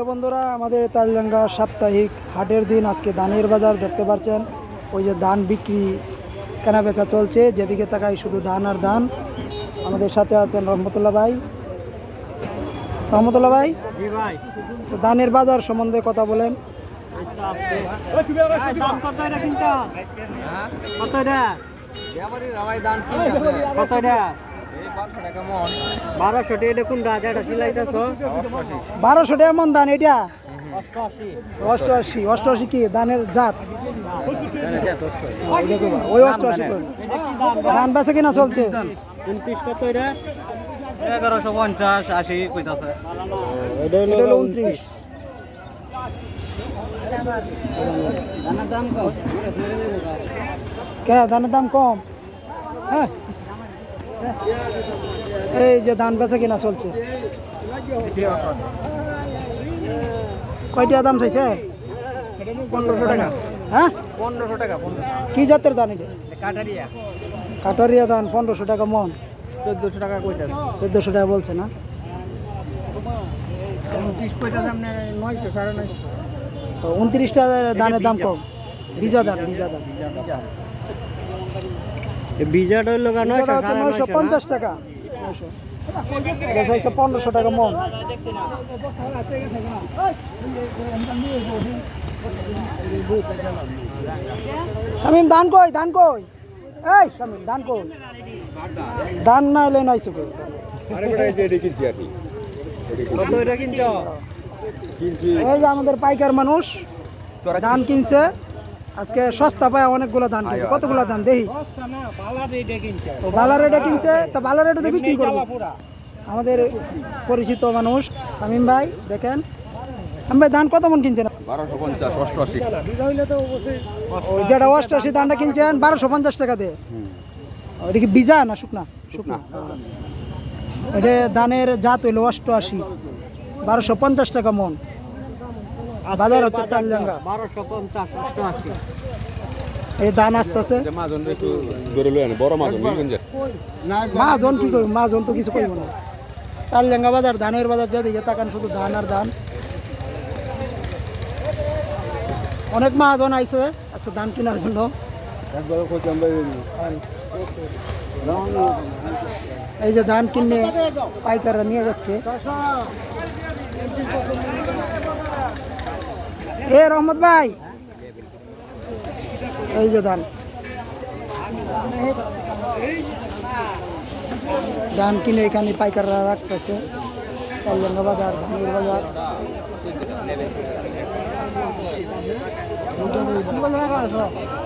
প্রিয় বন্ধুরা আমাদের তালডাঙ্গা সাপ্তাহিক হাটের দিন আজকে ধানের বাজার দেখতে পাচ্ছেন। ওই যে ধান বিক্রি কেনা বেচা চলছে যেদিকে তাকাই শুধু ধান আর ধান। আমাদের সাথে আছেন রহমতুল্লাহ ভাই। রহমতুল্লাহ ভাই? জি ভাই। তো ধানের বাজার সম্বন্ধে কথা বলেন। কত এটা এটা এটা বারোশো টাকা এটা সিলাইতেছ বারোশো টাকা মন ধান এটা? অষ্টআশি অষ্টআশি কি? ধানের জাত? ওই অষ্টআশি। ধান বেচে কিনা চলছে? উনত্রিশ কত এটা? এগারোশো পঞ্চাশ আশি কইতাছে এটা হলো উনত্রিশ। কে ধানের দাম কম? হ্যাঁ। এই যে ধান বেচা কিনা চলছে। কয়টা দাম চাইছে? পনেরোশো টাকা। হ্যাঁ? পনেরোশো টাকা কি জাতের ধান এটা? কাটারিয়া। কাটারিয়া ধান পনেরোশো টাকা মন। চোদ্দোশো টাকা কইতাছে। চোদ্দোশো টাকা বলছে না? উনত্রিশটা ধানের দাম কম। বিজা ধান। বিজা ধান। বিজাটা হইল কেন নয়শো পঞ্চাশ টাকা। নয়শো চাইছে পনেরোশো টাকা মন। শামিম ধান কই ধান কই? এই শামিম ধান কই? ধান না এলে নয়শো কই? আরে বেটা এই যে এটা কিনছি আর কত এটা কিনছ? কিনছি। এই যে আমাদের পাইকার মানুষ তোরা ধান কিনছে। আজকে সস্তা পায় অনেকগুলো ধান কিনছে। কতগুলো ধান? দেখি। বালা রেটে কিনছে। তা বালা রেটে তো বিক্রি করব। আমাদের পরিচিত মানুষ আমিন ভাই দেখেন। আমি ভাই ধান কত মন কিনছেন? বারোশো পঞ্চাশ অষ্টআশি। ওই যেটা অষ্টাশি ধানটা কিনছেন বারোশো পঞ্চাশ টাকা দিয়ে। ওইটা কি বীজা না শুকনা? শুকনা। এটা ধানের জাত হইল অষ্টআশি। বারোশো পঞ্চাশ টাকা মন। বাজার হচ্ছে তালডাঙ্গা বারোশো পঞ্চাশ অষ্টআশি। এই ধান আসতেছে। যে মাজন একটু ধরে লই বড় মাজন মাজন কি করব মাজন তো কিছু করব না। তালডাঙ্গা বাজার ধানের বাজার যেদিকে তাকান শুধু ধান আর ধান। অনেক মাহাজন আইছে আচ্ছা ধান কেনার জন্য। এই যে ধান কিনে পাইকাররা নিয়ে যাচ্ছে। এ রহমত ভাই। এই যে ধান ধান কিনে এখানে পাইকাররা রাখতেছে। বাজার ধানের বাজার।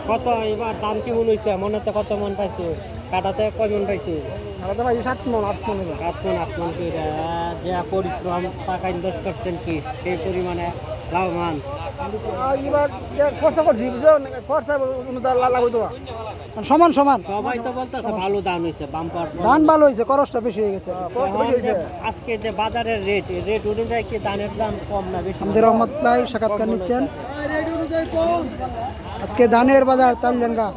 কত এবার দাম কেমন হয়েছে মনে তো কত মন পাইছে? কাটাতে কয় মন পাইছে? সাত মন আট মন আট মন আট মন যে পরিশ্রম টাকা ইনভেস্ট করছেন কি সেই পরিমাণে লাভবান। এবার খরচা করছি খরচা লাগাইতো সমান সমান। সবাই তো বলতেছে ভালো দাম হয়েছে বাম্পার ধান ভালো হয়েছে খরচটা বেশি হয়ে গেছে। আজকে যে বাজারের রেট রেট অনুযায়ী কি ধানের দাম কম না বেশি? আমাদের রহমত ভাই সাক্ষাৎকার নিচ্ছেন। আজকে ধানের বাজার তালজাঙ্গা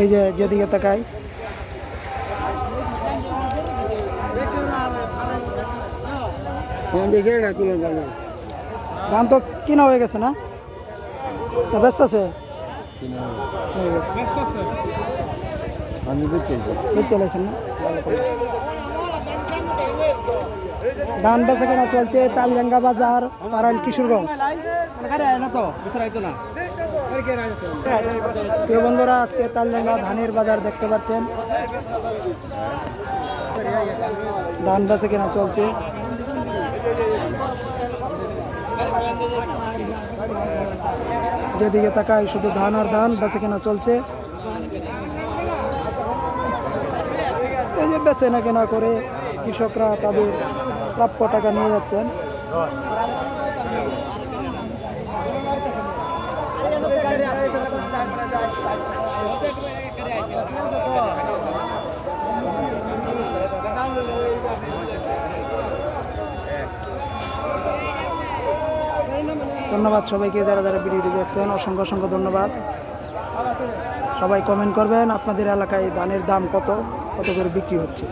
এই যে যেদিকে তাকাই। ধান তো কিনা হয়ে গেছে না? না ব্যস্ত আছে? হয়ে গেছে। আমি লাইছেন না। ধান বেচা কেনা চলছে, তালডাঙ্গা বাজার পারাইল কিশোরগঞ্জ। প্রিয় বন্ধুরা, আজকে তালডাঙ্গা ধানের বাজার দেখতে পাচ্ছেন। ধান বেচা কেনা চলছে। যেদিকে তাকাই শুধু ধান আর ধান, বেচা কেনা চলছে। এই যে বেচে না কেনা করে কৃষকরা তাদের প্রাপ্য টাকা নিয়ে যাচ্ছেন। ধন্যবাদ সবাইকে যারা যারা ভিডিওটি দেখছেন, অসংখ্য অসংখ্য ধন্যবাদ। সবাই কমেন্ট করবেন, আপনাদের এলাকায় ধানের দাম কত কত করে বিক্রি হচ্ছে?